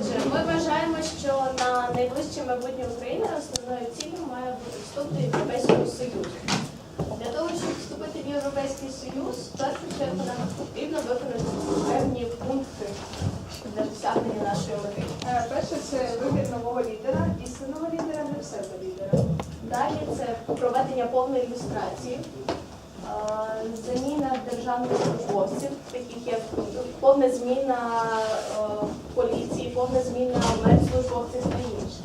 Отже, ми вважаємо, що на найближче майбутнє України основною цілею має бути вступ до Європейського Союзу. Для того, щоб вступити в Європейський Союз, в першу чергу нам потрібно виконати певні пункти для досягнення нашої мети. Е, Перше це вибір нового лідера, істинного лідера, не псевдолідера. Далі це проведення повної ілюстрації, е, заміна державних службовців, таких як повна зміна е, повна зміна медслужбовців та інше.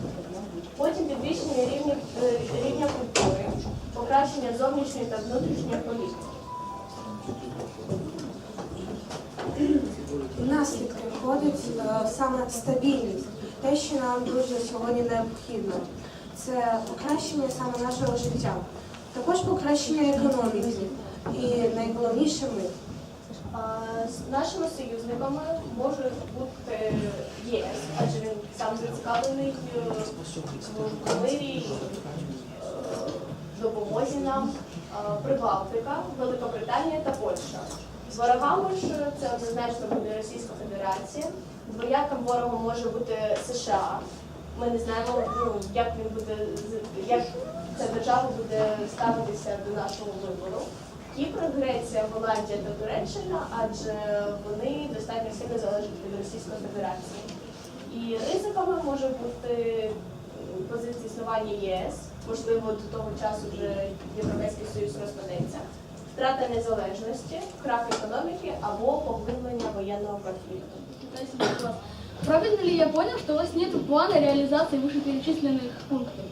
Потім підвищення рівня, е, рівня культури, покращення зовнішньої та внутрішньої політики. Наслідки входить е, саме стабільність, те, що нам дуже сьогодні необхідно. Це покращення саме нашого життя, також покращення економіки і найголовніше ми. З нашими союзниками може бути ЄС, адже він сам зацікавлений в мирі, е, допомозі нам, Прибалтика, Великобританія та Польща. Ворогами ж це однозначно буде Російська Федерація. Двояким ворогом може бути США. Ми не знаємо, ну, як він буде як ця держава буде ставитися до нашого вибору. Кіпр, Греція, Голландія та Туреччина, адже вони достатньо сильно залежать від Російської Федерації. І ризиками може бути позиція існування єС, можливо, до того часу вже Європейський Союз розпадеться, втрата незалежності, крах економіки або поглиблення воєнного конфлікту. Правильно ли я понял, что у вас нет плана реализации вышеперечисленных пунктов?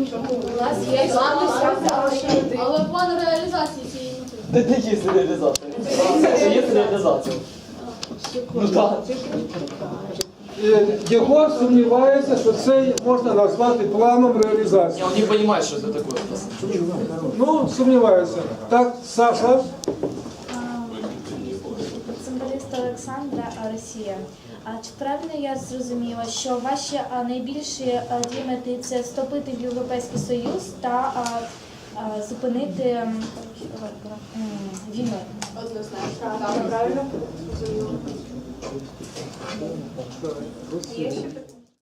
У нас є план досягнути Але план реалізації цієї не есть реализация. Це є реалізація. Ну так. Е, Єгор сумнівається, що це можна назвати планом реалізації. Он не понимает, что это такое. Ну, сумнівається. Так, Саша, Олександра, а, Росія. А чи правильно я зрозуміла, що ваші а, найбільші а, дві мети це вступити в Європейський Союз та а, а, зупинити війну? Однозначно, правильно. Є ще питання?